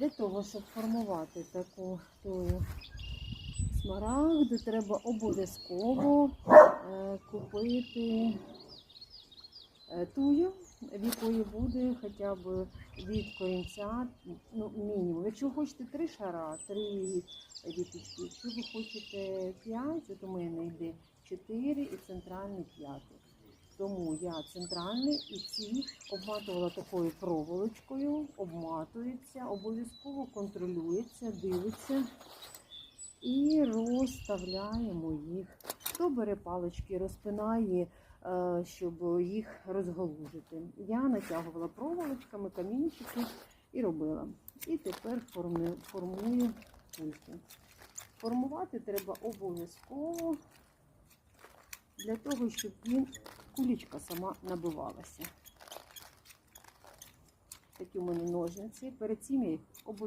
Для того, щоб формувати таку тую смарагду, треба обов'язково е, купити е, тую, в якої буде хоча б від корінця, ну, мінімум. Якщо хочете три шара, три діточки, якщо ви хочете п'ять, от у мене йде чотири і центральний п'ятий. Тому я центральний і ці обматувала такою проволочкою, обматується, обов'язково контролюється, дивиться і розставляємо їх. Хто бере палички, розпинає, е, щоб їх розгалужити. Я натягувала проволочками, камінчики і робила. І тепер формую, кульки. Формувати треба обов'язково для того, щоб він кулічка сама набивалася. Такі у мене ножниці. Перед цим я їх обов'язково